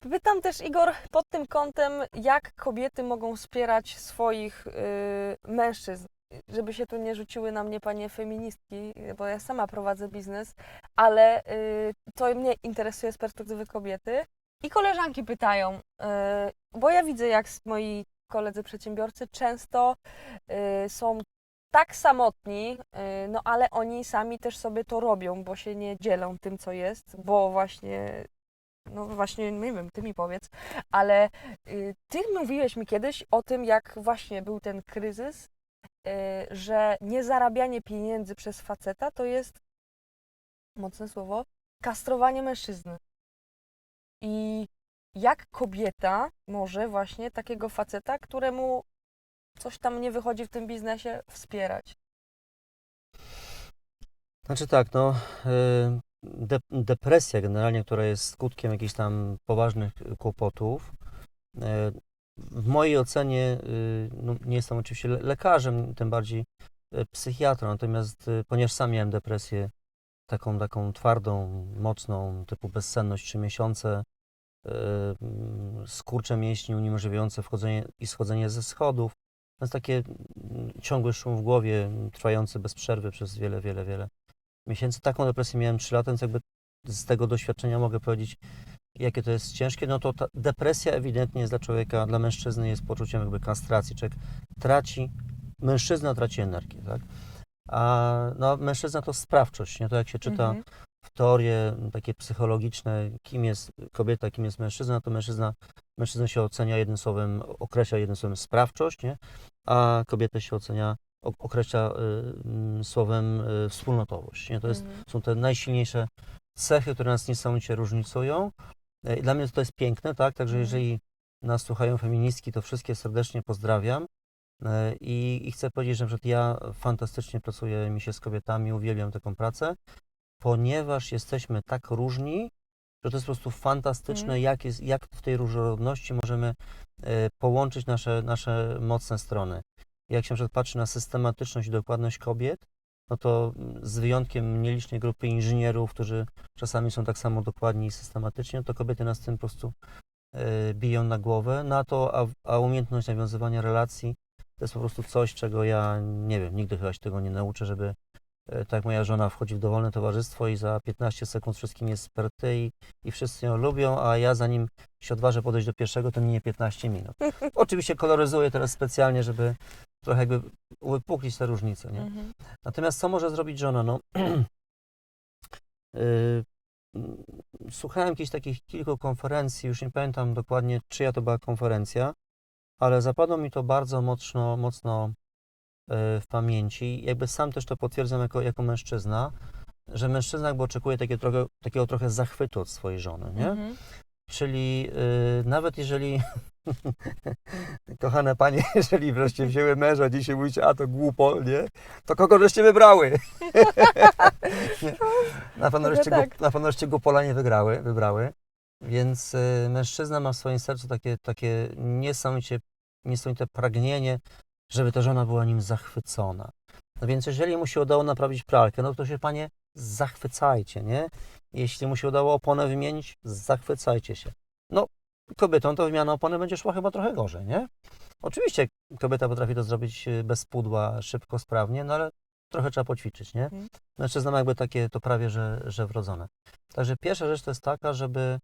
Pytam też, Igor, pod tym kątem, jak kobiety mogą wspierać swoich y, mężczyzn, żeby się tu nie rzuciły na mnie panie feministki, bo ja sama prowadzę biznes, ale y, to mnie interesuje z perspektywy kobiety. I koleżanki pytają, y, bo ja widzę, jak moi koledzy przedsiębiorcy często y, są tak samotni, y, no ale oni sami też sobie to robią, bo się nie dzielą tym, co jest, bo właśnie no właśnie, nie wiem, ty mi powiedz, ale y, ty mówiłeś mi kiedyś o tym, jak właśnie był ten kryzys, y, że niezarabianie pieniędzy przez faceta to jest, mocne słowo, kastrowanie mężczyzny. I jak kobieta może właśnie takiego faceta, któremu coś tam nie wychodzi w tym biznesie, wspierać? Znaczy tak, no, y, depresja generalnie, która jest skutkiem jakichś tam poważnych kłopotów, y, w mojej ocenie, y, no, nie jestem oczywiście le- lekarzem, tym bardziej y, psychiatrą, natomiast ponieważ sam miałem depresję taką, taką twardą, mocną, typu bezsenność trzy miesiące, mm, skurcze mięśni uniemożliwiające wchodzenie i schodzenie ze schodów, więc takie mm, ciągły szum w głowie, trwający bez przerwy przez wiele, wiele, wiele miesięcy. Taką depresję miałem 3 lata, więc jakby z tego doświadczenia mogę powiedzieć, jakie to jest ciężkie. No to depresja ewidentnie jest dla człowieka, dla mężczyzny jest poczuciem jakby kastracji. Człowiek traci, mężczyzna traci energię, tak? A no, mężczyzna to sprawczość, nie? To jak się czyta Mhm. w teorie takie psychologiczne, kim jest kobieta, kim jest mężczyzna, to mężczyzna, mężczyzna się ocenia jednym słowem, określa jednym słowem sprawczość, nie? a kobietę się ocenia, określa y, mm, słowem y, wspólnotowość. Nie? To jest, Mhm. są te najsilniejsze cechy, które nas niesamowicie różnicują. E, dla mnie to jest piękne, tak? Także Mhm. jeżeli nas słuchają feministki, to wszystkie serdecznie pozdrawiam. E, I, I chcę powiedzieć, że ja fantastycznie pracuję mi się z kobietami, uwielbiam taką pracę, ponieważ jesteśmy tak różni, że to jest po prostu fantastyczne, Mhm. jak, jest, jak w tej różnorodności możemy e, połączyć nasze, nasze mocne strony. Jak się patrzy na systematyczność i dokładność kobiet, no to mm, z wyjątkiem nielicznej grupy inżynierów, którzy czasami są tak samo dokładni i systematyczni, no to kobiety nas tym po prostu e, biją na głowę. Na to, a, a umiejętność nawiązywania relacji to jest po prostu coś, czego ja nie wiem, nigdy chyba się tego nie nauczę, żeby e, tak moja żona wchodzi w dowolne towarzystwo i za 15 sekund wszystkim jest sperty i, i wszyscy ją lubią, a ja zanim się odważę podejść do pierwszego, to minie 15 minut. Oczywiście koloryzuję teraz specjalnie, żeby trochę jakby uwypuklić te różnice, nie? Mhm. Natomiast co może zrobić żona? No, yy, słuchałem jakichś takich kilku konferencji, już nie pamiętam dokładnie, czyja to była konferencja, ale zapadło mi to bardzo mocno, mocno yy, w pamięci. Jakby sam też to potwierdzam jako, jako mężczyzna, że mężczyzna jakby oczekuje takie trochę, takiego trochę zachwytu od swojej żony, nie? Mhm. Czyli yy, nawet jeżeli, kochane panie, jeżeli wreszcie wzięły męża, dzisiaj mówicie, a to głupo, nie? To kogo żeście wybrały? Na pewno żeście, tak. tak. na pewno żeście głupola nie wygrały, wybrały. Więc y, mężczyzna ma w swoim sercu takie, takie niesamowicie, niesamowite pragnienie, żeby ta żona była nim zachwycona. No więc jeżeli mu się udało naprawić pralkę, no to się panie zachwycajcie, nie? Jeśli mu się udało oponę wymienić, zachwycajcie się. No, kobietom to wymiana opony będzie szła chyba trochę gorzej, nie? Oczywiście kobieta potrafi to zrobić y, bez pudła, szybko, sprawnie, no ale trochę trzeba poćwiczyć, nie? Mhm. Mężczyzna ma jakby takie to prawie, że, że wrodzone. Także pierwsza rzecz to jest taka, żeby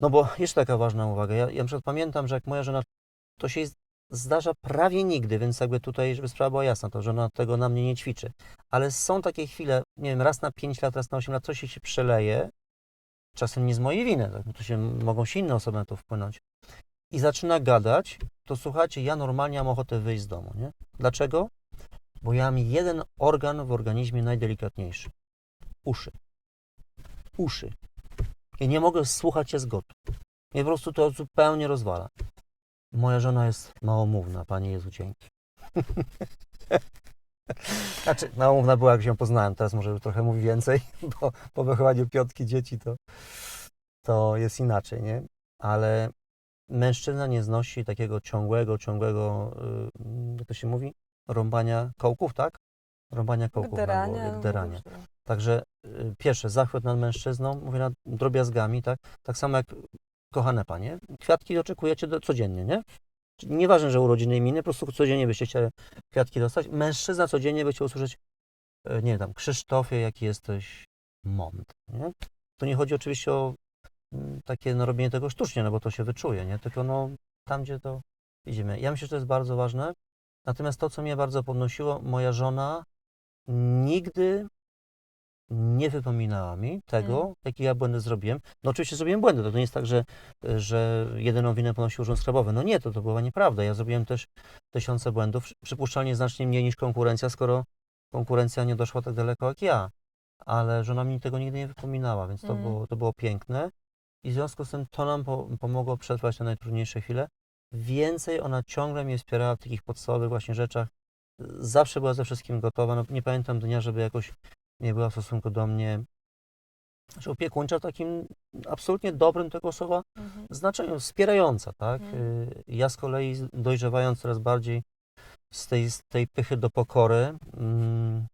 no bo jeszcze taka ważna uwaga. Ja, ja na przykład pamiętam, że jak moja żona, to się zdarza prawie nigdy, więc jakby tutaj, żeby sprawa była jasna, to żona tego na mnie nie ćwiczy. Ale są takie chwile, nie wiem, raz na 5 lat, raz na 8 lat, coś się przeleje, czasem nie z mojej winy, tak, bo to się, mogą się inne osoby na to wpłynąć. I zaczyna gadać, to słuchajcie, ja normalnie mam ochotę wyjść z domu, nie? Dlaczego? Bo ja mam jeden organ w organizmie najdelikatniejszy. Uszy. Uszy. I nie mogę słuchać jazgotu. Mnie po prostu to zupełnie rozwala. Moja żona jest małomówna, Panie Jezu, dzięki. Znaczy, małomówna była, jak się poznałem, teraz może trochę mówi więcej, bo po wychowaniu piątki dzieci to, to jest inaczej, nie? Ale mężczyzna nie znosi takiego ciągłego, ciągłego, y, jak to się mówi? Rąbania kołków, tak? Rąbania kołków na Gderania, głowie, no gderania. różne. Także y, pierwsze, zachwyt nad mężczyzną, mówię nad drobiazgami, tak? Tak samo jak kochane panie, kwiatki oczekujecie do, codziennie, nie? Czyli Nieważne, że urodziny imieniny, po prostu codziennie byście chcieli kwiatki dostać. Mężczyzna codziennie by chciał usłyszeć, e, nie tam, Krzysztofie, jaki jesteś mądry, nie? To nie chodzi oczywiście o mm, takie no, robienie tego sztucznie, no bo to się wyczuje, nie? Tylko no, tam, gdzie to idziemy. Ja myślę, że to jest bardzo ważne. Natomiast to, co mnie bardzo podnosiło, moja żona nigdy nie wypominała mi tego, Mm. jakie ja błędy zrobiłem. No oczywiście zrobiłem błędy, to nie jest tak, że, że jedyną winę ponosił urząd skarbowy. No nie, to, to była nieprawda. Ja zrobiłem też tysiące błędów, przypuszczalnie znacznie mniej niż konkurencja, skoro konkurencja nie doszła tak daleko jak ja. Ale żona mi tego nigdy nie wypominała, więc to, Mm. było, to było piękne. I w związku z tym to nam po, pomogło przetrwać te najtrudniejsze chwile. Więcej ona ciągle mnie wspierała w takich podstawowych właśnie rzeczach. Zawsze była ze wszystkim gotowa. No, nie pamiętam dnia, żeby jakoś nie była w stosunku do mnie że opiekuńcza w takim absolutnie dobrym tego słowa Mhm. znaczeniu, wspierająca, tak? Mhm. Y, Ja z kolei dojrzewając coraz bardziej z tej, z tej pychy do pokory, mm,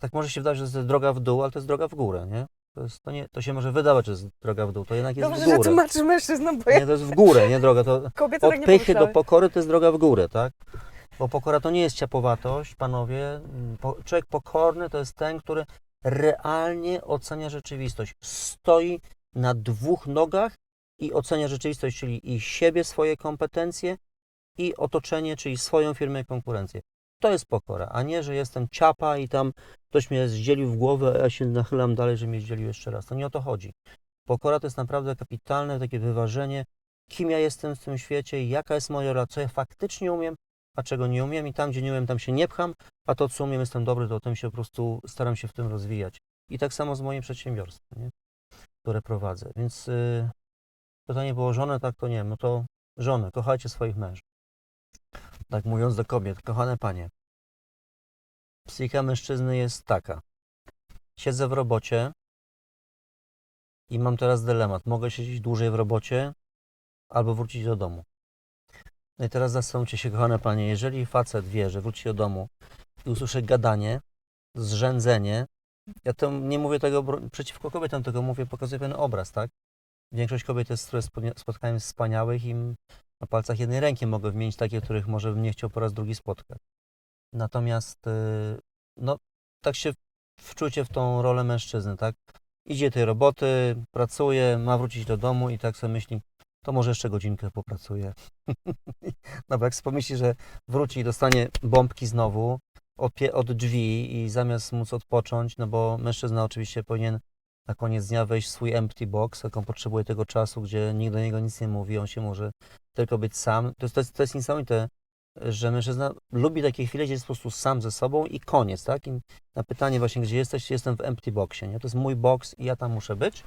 tak może się wydawać, że to jest droga w dół, ale to jest droga w górę, nie? To, jest, to, nie, to się może wydawać, że jest droga w dół, to jednak jest Dobrze, w że górę. tłumaczysz mężczyznom, bo ja Nie, to jest w górę, nie droga, to kobiety od tak pychy do pokory to jest droga w górę, tak? Bo pokora to nie jest ciapowatość, panowie. Po, człowiek pokorny to jest ten, który realnie ocenia rzeczywistość. Stoi na dwóch nogach i ocenia rzeczywistość, czyli i siebie, swoje kompetencje i otoczenie, czyli swoją firmę i konkurencję. To jest pokora, a nie, że jestem ciapa i tam ktoś mnie zdzielił w głowę, a ja się nachylam dalej, że mnie zdzielił jeszcze raz. To nie o to chodzi. Pokora to jest naprawdę kapitalne takie wyważenie, kim ja jestem w tym świecie, jaka jest moja rola, co ja faktycznie umiem, a czego nie umiem i tam, gdzie nie umiem, tam się nie pcham, a to, co umiem, jestem dobry, to o tym się po prostu staram się w tym rozwijać. I tak samo z moim przedsiębiorstwem, nie? które prowadzę. Więc y, pytanie było żonę, tak to nie wiem, no to żony, kochajcie swoich mężów. Tak mówiąc do kobiet, kochane panie, psychika mężczyzny jest taka. Siedzę w robocie i mam teraz dylemat. Mogę siedzieć dłużej w robocie albo wrócić do domu. No i teraz zastanówcie się, kochane panie, jeżeli facet wie, że wróci do domu i usłyszy gadanie, zrzędzenie, ja to nie mówię tego przeciwko kobietom, tylko mówię, pokazuję pewien obraz, tak? Większość kobiet jest, które spo- spotkałem wspaniałych i na palcach jednej ręki mogę wymienić takie, których może bym nie chciał po raz drugi spotkać. Natomiast, y, no, tak się wczujcie w tą rolę mężczyzny, tak? Idzie tej roboty, pracuje, ma wrócić do domu i tak sobie myśli, to może jeszcze godzinkę popracuje. no bo jak sobie pomyśli, że wróci i dostanie bombki znowu od, od drzwi i zamiast móc odpocząć, no bo mężczyzna oczywiście powinien na koniec dnia wejść w swój empty box, jak on potrzebuje tego czasu, gdzie nikt do niego nic nie mówi, on się może tylko być sam. To jest, to jest, to jest niesamowite, że mężczyzna lubi takie chwile, gdzie jest po prostu sam ze sobą i koniec, tak? I na pytanie właśnie, gdzie jesteś, jestem w empty boxie, nie? To jest mój box i ja tam muszę być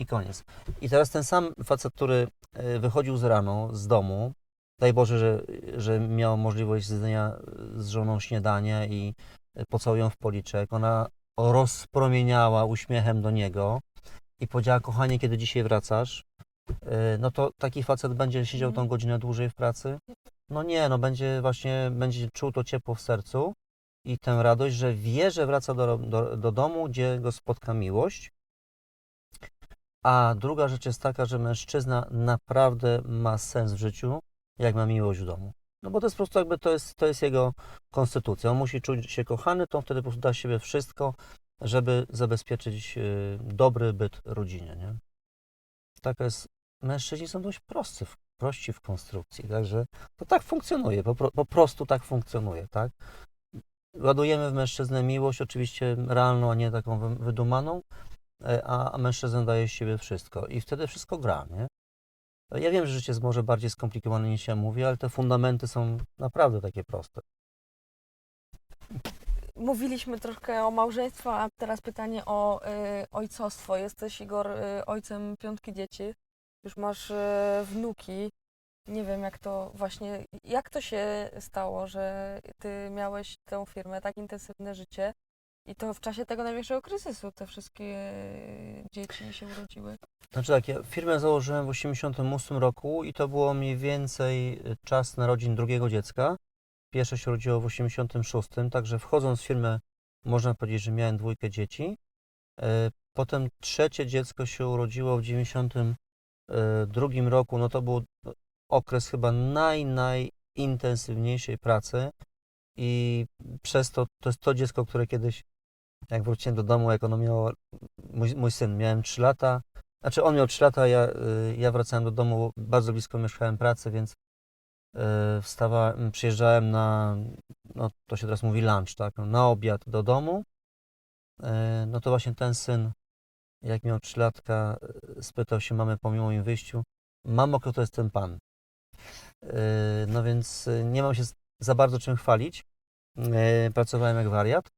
i koniec. I teraz ten sam facet, który e, wychodził z rano z domu, daj Boże, że, że miał możliwość zjedzenia z żoną śniadania i pocałują ją w policzek, ona rozpromieniała uśmiechem do niego i powiedziała, kochanie, kiedy dzisiaj wracasz, E, no to taki facet będzie siedział tą Mhm. godzinę dłużej w pracy? No nie, no będzie właśnie, będzie czuł to ciepło w sercu i tę radość, że wie, że wraca do, do, do domu, gdzie go spotka miłość. A druga rzecz jest taka, że mężczyzna naprawdę ma sens w życiu, jak ma miłość w domu. No bo to jest po prostu jakby to jest, to jest jego konstytucja. On musi czuć się kochany, to wtedy po prostu da siebie wszystko, żeby zabezpieczyć y, dobry byt rodzinie, nie? Taka jest, mężczyźni są dość prosty, prości w konstrukcji, także to tak funkcjonuje, po, po prostu tak funkcjonuje, tak? Ładujemy w mężczyznę miłość, oczywiście realną, a nie taką wy- wydumaną, a, a mężczyzna daje z siebie wszystko i wtedy wszystko gra, nie? Ja wiem, że życie jest może bardziej skomplikowane niż ja mówię, ale te fundamenty są naprawdę takie proste. Mówiliśmy troszkę o małżeństwie, a teraz pytanie o y, ojcostwo. Jesteś, Igor, y, ojcem piątki dzieci. Już masz y, wnuki. Nie wiem, jak to właśnie, jak to się stało, że ty miałeś tę firmę, tak intensywne życie i to w czasie tego największego kryzysu te wszystkie y, dzieci się urodziły. Znaczy tak, ja firmę założyłem w 1988 roku i to było mniej więcej y, czas narodzin drugiego dziecka. Pierwsze się urodziło w 1986, także wchodząc w firmę można powiedzieć, że miałem dwójkę dzieci. E, Potem trzecie dziecko się urodziło w e, drugim roku, no to był okres chyba naj, najintensywniejszej pracy i przez to, to jest to dziecko, które kiedyś, jak wróciłem do domu, jak ono miało, mój, mój syn, miałem 3 lata, znaczy on miał 3 lata, ja, y, ja wracałem do domu, bardzo blisko mieszkałem pracy, więc y, wstawałem, przyjeżdżałem na, no to się teraz mówi lunch, tak, na obiad do domu, y, no to właśnie ten syn, jak miał 3 latka, spytał się mamy po moim wyjściu, mamo, kto to jest ten pan? No więc nie mam się za bardzo czym chwalić. Pracowałem jak wariat.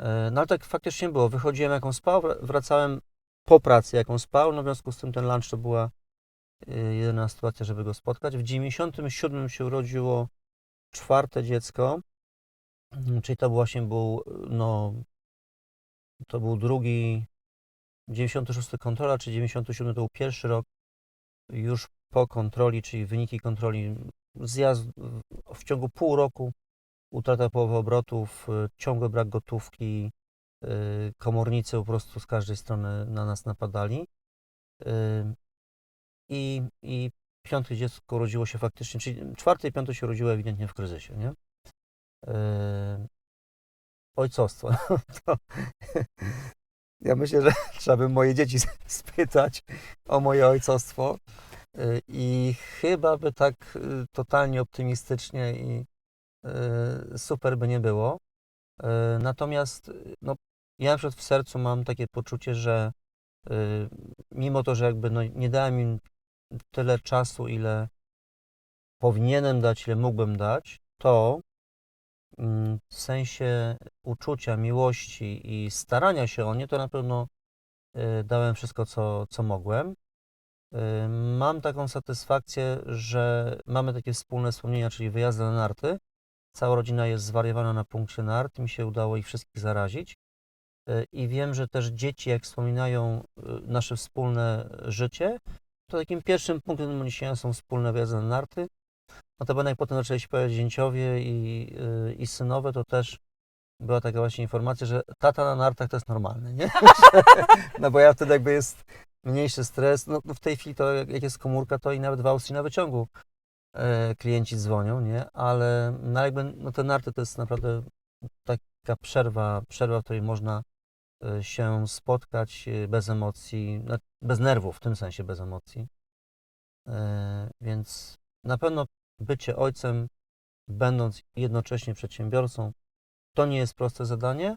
Y, No ale tak faktycznie było. Wychodziłem jak on spał, wr- wracałem po pracy jak on spał, no w związku z tym ten lunch to była y, jedyna sytuacja, żeby go spotkać. W 97 się urodziło czwarte dziecko, Mm, czyli to właśnie był, no, to był drugi, 96 kontrola, czy 97 to był pierwszy rok już po kontroli, czyli wyniki kontroli, zjazd w ciągu pół roku, utrata połowy obrotów, y, ciągły brak gotówki, y, komornicy po prostu z każdej strony na nas napadali. Y, I, i piąte dziecko urodziło się faktycznie, czyli czwarte i piąte się urodziło ewidentnie w kryzysie, nie? Ojcostwo. To, ja myślę, że trzeba by moje dzieci spytać o moje ojcostwo. I chyba by tak totalnie optymistycznie i super by nie było. Y, Natomiast y, no, ja na przykład w sercu mam takie poczucie, że y, mimo to, że jakby no, nie dałem im tyle czasu, ile powinienem dać, ile mógłbym dać, to mm, w sensie uczucia, miłości i starania się o nie, to na pewno y, dałem wszystko, co, co mogłem. Y, Mam taką satysfakcję, że mamy takie wspólne wspomnienia, czyli wyjazdy na narty. Cała rodzina jest zwariowana na punkcie nart. Mi się udało ich wszystkich zarazić. Y, I wiem, że też dzieci, jak wspominają y, nasze wspólne życie, to takim pierwszym punktem odniesienia są wspólne wyjazdy na narty. Notabene jak potem zaczęli się pojawiać zięciowie i, y, i synowe, to też była taka właśnie informacja, że tata na nartach to jest normalne, nie? no bo ja wtedy jakby jest mniejszy stres. No no w tej chwili to jak jest komórka, to i nawet w Austrii na wyciągu e, klienci dzwonią, nie? Ale no jakby no te narty to jest naprawdę taka przerwa, przerwa, w której można e, się spotkać e, bez emocji, bez nerwów, w tym sensie bez emocji. E, Więc na pewno bycie ojcem, będąc jednocześnie przedsiębiorcą, to nie jest proste zadanie.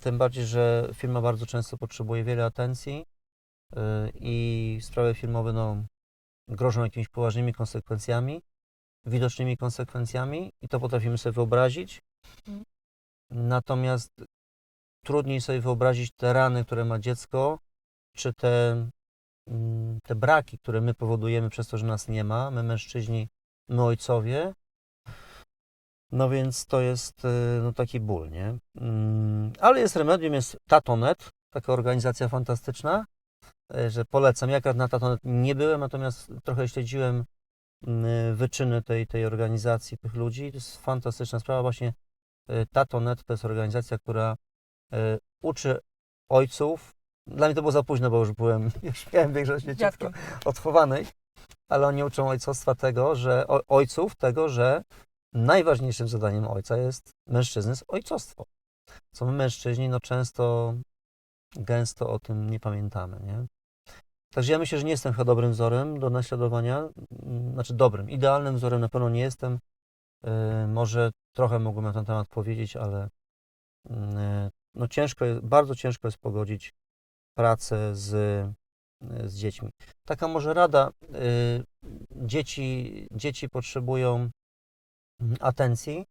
Tym bardziej, że firma bardzo często potrzebuje wiele atencji i sprawy firmowe no, grożą jakimiś poważnymi konsekwencjami, widocznymi konsekwencjami i to potrafimy sobie wyobrazić. Mhm. Natomiast trudniej sobie wyobrazić te rany, które ma dziecko, czy te, mm, te braki, które my powodujemy przez to, że nas nie ma, my mężczyźni, my ojcowie. No więc to jest y, no, taki ból, nie? Mm, Ale jest remedium, jest Tatonet, taka organizacja fantastyczna, że polecam. Ja akurat na Tatonet nie byłem, natomiast trochę śledziłem mm, wyczyny tej, tej organizacji, tych ludzi. To jest fantastyczna sprawa. Właśnie y, Tatonet to jest organizacja, która y, uczy ojców. Dla mnie to było za późno, bo już byłem, już miałem większość dzieciątko Dziadkiem. odchowanej, ale oni uczą ojcostwa tego, że ojców tego, że najważniejszym zadaniem ojca jest mężczyzny jest ojcostwo. Co my mężczyźni no często, gęsto o tym nie pamiętamy, nie? Także ja myślę, że nie jestem chyba dobrym wzorem do naśladowania, mm, znaczy dobrym, idealnym wzorem na pewno nie jestem. Yy, może trochę mógłbym na ten temat powiedzieć, ale yy, no ciężko jest, bardzo ciężko jest pogodzić pracę z, z dziećmi. Taka może rada, yy, dzieci, dzieci potrzebują mm, atencji.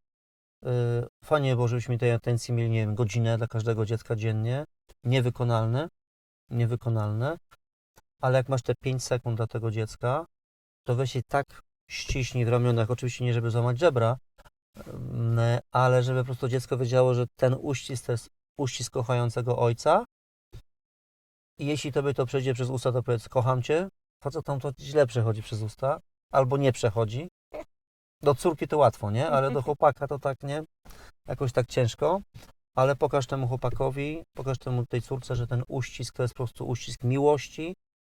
Fajnie by było, żebyśmy tej atencji mieli, nie wiem, godzinę dla każdego dziecka dziennie. Niewykonalne, niewykonalne, ale jak masz te 5 sekund dla tego dziecka, to weź je tak ściśnij w ramionach, oczywiście nie żeby złamać żebra, mm, ale żeby po prostu dziecko wiedziało, że ten uścisk to jest uścisk kochającego ojca i jeśli tobie to przejdzie przez usta, to powiedz kocham cię, facetom to źle przechodzi przez usta, albo nie przechodzi. Do córki to łatwo, nie? Ale do chłopaka to tak, nie? Jakoś tak ciężko. Ale pokaż temu chłopakowi, pokaż temu tej córce, że ten uścisk to jest po prostu uścisk miłości,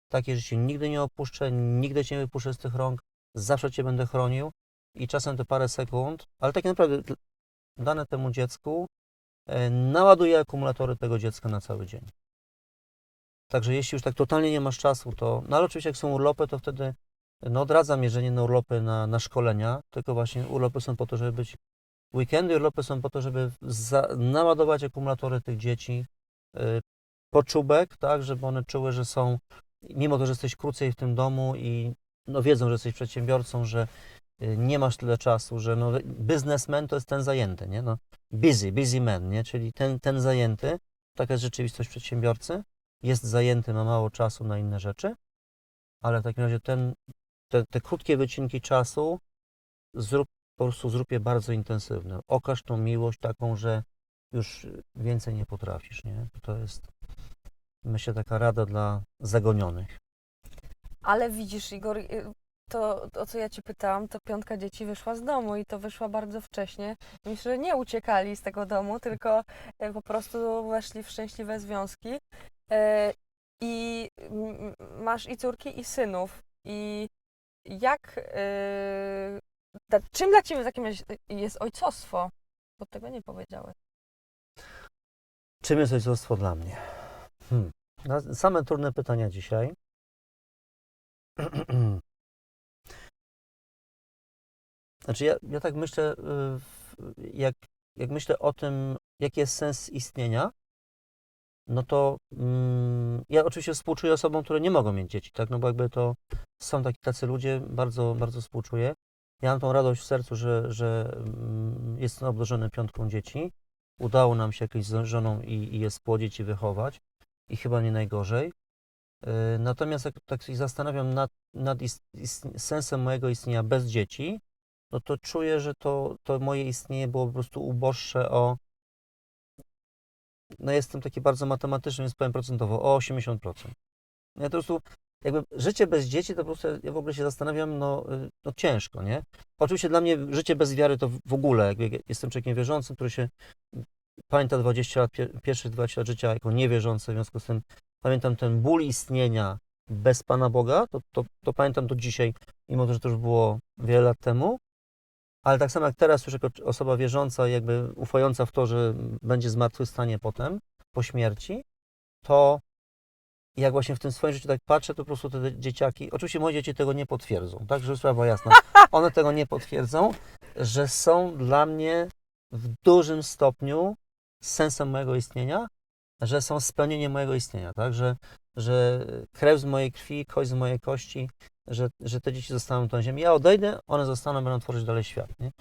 takie, że cię nigdy nie opuszczę, nigdy cię nie wypuszczę z tych rąk, zawsze cię będę chronił i czasem te parę sekund, ale tak naprawdę dane temu dziecku e, naładuje akumulatory tego dziecka na cały dzień. Także jeśli już tak totalnie nie masz czasu, to, no ale oczywiście jak są urlopy, to wtedy no odradzam jeżdżenie na urlopy, na, na szkolenia, tylko właśnie urlopy są po to, żeby być, weekendy urlopy są po to, żeby za, naładować akumulatory tych dzieci, y, poczubek, tak, żeby one czuły, że są, mimo to, że jesteś krócej w tym domu i no wiedzą, że jesteś przedsiębiorcą, że y, nie masz tyle czasu, że no, biznesmen to jest ten zajęty, nie? No, busy, busy man, nie? Czyli ten, ten zajęty, taka jest rzeczywistość przedsiębiorcy, jest zajęty, ma mało czasu na inne rzeczy, ale w takim razie ten, te, te krótkie wycinki czasu zrób, po prostu zrób je bardzo intensywne. Okaż tą miłość taką, że już więcej nie potrafisz, nie? To jest, myślę, taka rada dla zagonionych. Ale widzisz, Igor, y, to o co ja Cię pytałam, to piątka dzieci wyszła z domu i to wyszła bardzo wcześnie. Myślę, że nie uciekali z tego domu, tylko e, po prostu weszli w szczęśliwe związki. E, I masz i córki, i synów. I jak. e, Czym dla Ciebie w takim razie jest ojcostwo? Bo tego nie powiedziałeś. Czym jest ojcostwo dla mnie? Hmm. No, Same trudne pytania dzisiaj. Znaczy ja, ja tak myślę, y, jak, jak myślę o tym, jaki jest sens istnienia, no to mm, ja oczywiście współczuję osobom, które nie mogą mieć dzieci, tak? No bo jakby to są taki, tacy ludzie, bardzo, bardzo współczuję. Ja mam tą radość w sercu, że, że mm, jestem obdarzony piątką dzieci. Udało nam się jakieś z żoną i, i je spłodzić i wychować i chyba nie najgorzej. Yy, Natomiast jak tak się zastanawiam nad, nad sensem mojego istnienia bez dzieci, no to czuję, że to, to moje istnienie było po prostu uboższe o. No jestem taki bardzo matematyczny, więc powiem procentowo o 80%. Ja po prostu jakby życie bez dzieci, to po prostu ja w ogóle się zastanawiam, no, y, no ciężko, nie? Oczywiście dla mnie życie bez wiary to w ogóle, jakby jestem człowiekiem wierzącym, który się pamięta 20 lat, pie- pierwszych 20 lat życia jako niewierzący, w związku z tym pamiętam ten ból istnienia bez Pana Boga, to, to, to pamiętam do dzisiaj, mimo to, że to już było wiele lat temu, ale tak samo jak teraz już jako osoba wierząca, jakby ufająca w to, że będzie zmartwychwstanie potem, po śmierci, to jak właśnie w tym swoim życiu tak patrzę, to po prostu te dzieciaki, oczywiście moje dzieci tego nie potwierdzą, tak, żeby sprawa jasna, one tego nie potwierdzą, że są dla mnie w dużym stopniu sensem mojego istnienia, że są spełnieniem mojego istnienia, tak, że, że krew z mojej krwi, kość z mojej kości, że, że te dzieci zostaną na tą ziemię. Ja odejdę, one zostaną, będą tworzyć dalej świat, nie?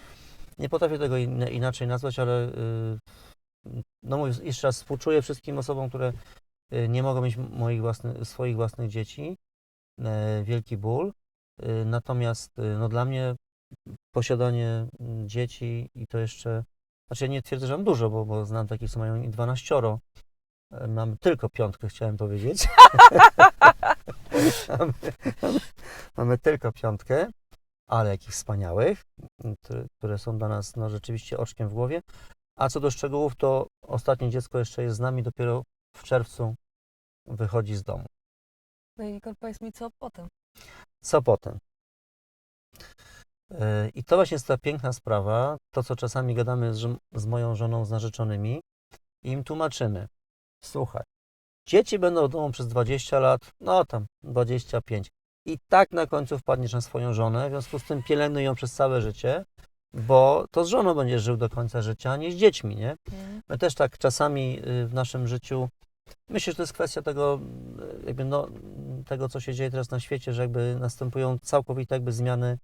Nie potrafię tego in, inaczej nazwać, ale yy, no mówię, jeszcze raz współczuję wszystkim osobom, które y, nie mogą mieć moich własnych, swoich własnych dzieci. E, Wielki ból. Y, Natomiast y, no, dla mnie posiadanie mm, dzieci i to jeszcze, znaczy ja nie twierdzę, że mam dużo, bo, bo znam takich, co mają i 12. E, Mam tylko piątkę, chciałem powiedzieć. mamy, mamy, mamy tylko piątkę, ale jakich wspaniałych, które, które są dla nas no, rzeczywiście oczkiem w głowie. A co do szczegółów, to ostatnie dziecko jeszcze jest z nami, dopiero w czerwcu wychodzi z domu. No i Igor, powiedz mi, co potem? Co potem? I to właśnie jest ta piękna sprawa, to co czasami gadamy z, z moją żoną, z narzeczonymi, i im tłumaczymy. Słuchaj, dzieci będą w domu przez 20 lat, no tam 25. I tak na końcu wpadniesz na swoją żonę, w związku z tym pielęgnuj ją przez całe życie, bo to z żoną będziesz żył do końca życia, a nie z dziećmi, nie? My też tak czasami y, w naszym życiu, myślę, że to jest kwestia tego, y, jakby no, tego, co się dzieje teraz na świecie, że jakby następują całkowite jakby zmiany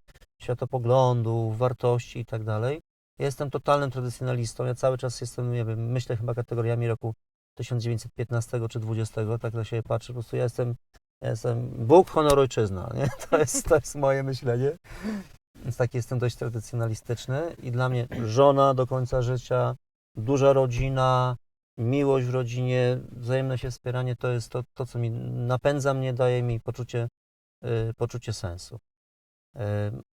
światopoglądów, wartości i tak dalej. Jestem totalnym tradycjonalistą, ja cały czas jestem, nie wiem, myślę chyba kategoriami roku 1915 czy 20, tak na siebie patrzę, po prostu ja jestem, ja jestem Bóg, honor, ojczyzna, nie? To jest, to jest moje myślenie. Więc taki jestem dość tradycjonalistyczny i dla mnie żona do końca życia, duża rodzina, miłość w rodzinie, wzajemne się wspieranie to jest to, to co mi napędza mnie, daje mi poczucie, y, poczucie sensu. Y,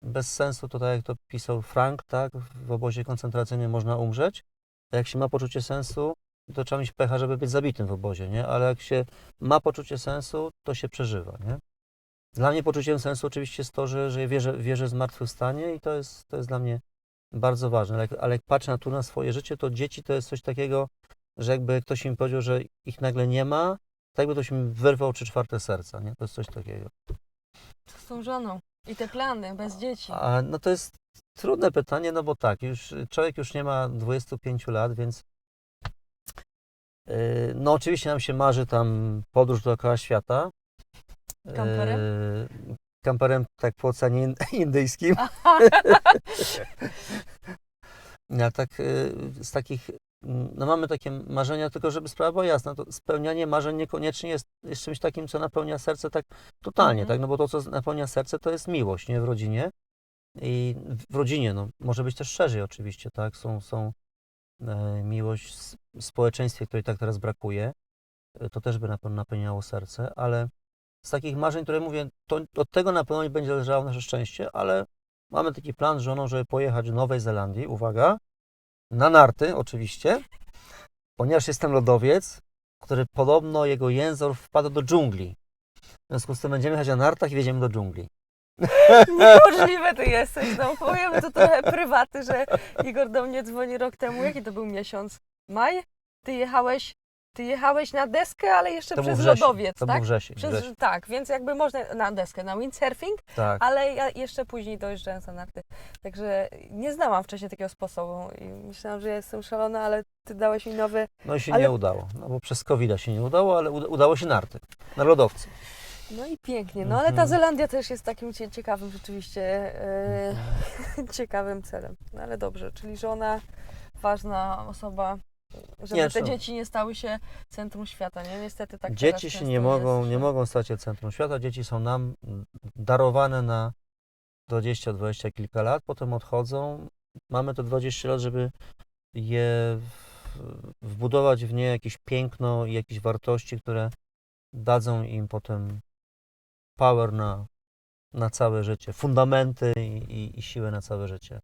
bez sensu to tak jak to pisał Frank, tak, w obozie koncentracyjnym można umrzeć. A jak się ma poczucie sensu, to trzeba mieć pecha, żeby być zabitym w obozie, nie? Ale jak się ma poczucie sensu, to się przeżywa, nie? Dla mnie poczuciem sensu oczywiście jest to, że, że wierzę, wierzę w zmartwychwstanie i to jest, to jest dla mnie bardzo ważne. Ale ale jak patrzę na tu na swoje życie, to dzieci to jest coś takiego, że jakby ktoś im powiedział, że ich nagle nie ma, tak jakby ktoś mi wyrwał trzy czwarte serca, nie? To jest coś takiego. Co z tą żoną? I te plany bez dzieci. A, no to jest trudne pytanie, no bo tak, już człowiek już nie ma 25 lat, więc yy, no oczywiście nam się marzy tam podróż dookoła świata. Kamperem? Yy, kamperem tak po Oceanie Indyjskim. Ja tak yy, z takich, no mamy takie marzenia, tylko żeby sprawa była jasna, to spełnianie marzeń niekoniecznie jest, jest czymś takim, co napełnia serce tak totalnie, Mhm. tak, no bo to, co napełnia serce, to jest miłość, nie, w rodzinie. I w rodzinie, no, może być też szerzej oczywiście, tak, są, są e, miłość w społeczeństwie, której tak teraz brakuje, e, to też by na pewno napełniało serce, ale z takich marzeń, które mówię, to od tego na pewno nie będzie zależało nasze szczęście, ale mamy taki plan z żoną, żeby pojechać do Nowej Zelandii, uwaga, na narty oczywiście, ponieważ jestem lodowiec, który podobno jego język wpadł do dżungli. W związku z tym będziemy jechać na nartach i wjedziemy do dżungli. Niemożliwe ty jesteś. No powiemy to trochę prywaty, że Igor do mnie dzwoni rok temu. Jaki to był miesiąc? Maj? Ty jechałeś, ty jechałeś na deskę, ale jeszcze To przez wrzesień. lodowiec, To tak? był wrzesień. Przez, wrzesień. tak, więc jakby można na deskę, na windsurfing, Tak. ale ja jeszcze później dojeżdżając na narty. Także nie znałam wcześniej takiego sposobu i myślałam, że ja jestem szalona, ale ty dałeś mi nowy. No i się Ale- nie udało, no bo przez covid się nie udało, ale uda- udało się narty, na lodowcu. No i pięknie. No ale ta Mhm. Zelandia też jest takim cie- ciekawym rzeczywiście e, ciekawym celem. No ale dobrze, czyli żona, ważna osoba, żeby Nie, te dzieci nie stały się centrum świata, nie? Niestety tak Dzieci się nie jest, mogą, nie że- mogą stać się centrum świata, dzieci są nam darowane na 20-20 kilka lat, potem odchodzą. Mamy to 20 lat, żeby je wbudować w nie jakieś piękno i jakieś wartości, które dadzą im potem power na, na całe życie, fundamenty i, i, i siłę na całe życie.